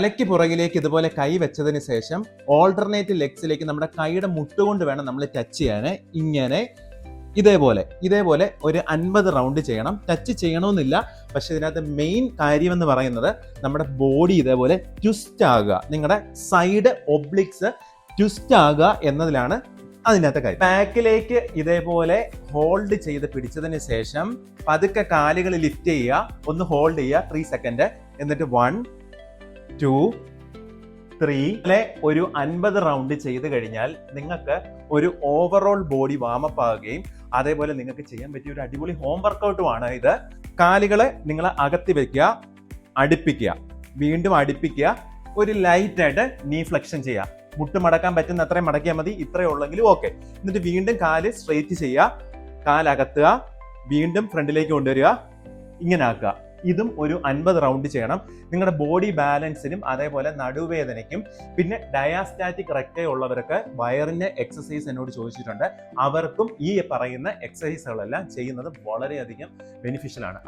തലയ്ക്ക് പുറകിലേക്ക് ഇതുപോലെ കൈ വെച്ചതിന് ശേഷം ഓൾട്ടർനേറ്റ് ലെഗ്സിലേക്ക് നമ്മുടെ കൈയുടെ മുട്ടുകൊണ്ട് വേണം നമ്മൾ ടച്ച് ചെയ്യാൻ. ഇങ്ങനെ ഇതേപോലെ ഇതേപോലെ ഒരു അൻപത് റൗണ്ട് ചെയ്യണം. ടച്ച് ചെയ്യണമെന്നില്ല. പക്ഷെ ഇതിനകത്ത് മെയിൻ കാര്യം എന്ന് പറയുന്നത് നമ്മുടെ ബോഡി ഇതേപോലെ ട്വിസ്റ്റ് ആകുക. നിങ്ങളുടെ സൈഡ് ഒബ്ലിക്സ് ട്വിസ്റ്റ് ആകുക എന്നതിലാണ് അതിനകത്തെ കാര്യം. ബാക്കിലേക്ക് ഇതേപോലെ ഹോൾഡ് ചെയ്ത് പിടിച്ചതിന് ശേഷം പതുക്കെ കാലുകൾ ലിഫ്റ്റ് ചെയ്യുക. ഒന്ന് ഹോൾഡ് ചെയ്യുക. ത്രീ സെക്കൻഡ് എന്നിട്ട് വൺ ടു ത്രീ ഒരു അൻപത് റൗണ്ട് ചെയ്ത് കഴിഞ്ഞാൽ നിങ്ങൾക്ക് ഒരു ഓവറോൾ ബോഡി വാമപ്പ് ആകുകയും അതേപോലെ നിങ്ങൾക്ക് ചെയ്യാൻ പറ്റിയ ഒരു അടിപൊളി ഹോം വർക്കൗട്ടുമാണ് ഇത്. കാലുകളെ നിങ്ങൾ അകത്തി വെക്കുക അടുപ്പിക്കുക. വീണ്ടും അടുപ്പിക്കുക. ഒരു ലൈറ്റായിട്ട് നീ ഫ്ലെക്ഷൻ ചെയ്യുക. മുട്ട് മടക്കാൻ പറ്റുന്ന അത്രയും മടക്കിയാൽ മതി ഇത്രയേ ഉള്ളെങ്കിലും ഓക്കെ എന്നിട്ട് വീണ്ടും കാൽ സ്ട്രെയിറ്റ് ചെയ്യുക. കാലകത്തുക. വീണ്ടും ഫ്രണ്ടിലേക്ക് കൊണ്ടുവരിക. ഇങ്ങനെ ആക്കുക. ഇതും ഒരു അൻപത് റൗണ്ട് ചെയ്യണം. നിങ്ങളുടെ ബോഡി ബാലൻസിനും അതേപോലെ നടുവേദനയ്ക്കും പിന്നെ ഡയാസ്റ്റാറ്റിക് റെക്റ്റ ഉള്ളവരൊക്കെ വയറിന്റെ എക്സസൈസ് എന്നോട് ചോദിച്ചിട്ടുണ്ട്. അവർക്കും ഈ പറയുന്ന എക്സസൈസുകളെല്ലാം ചെയ്യുന്നത് വളരെയധികം ബെനിഫിഷ്യൽ ആണ്.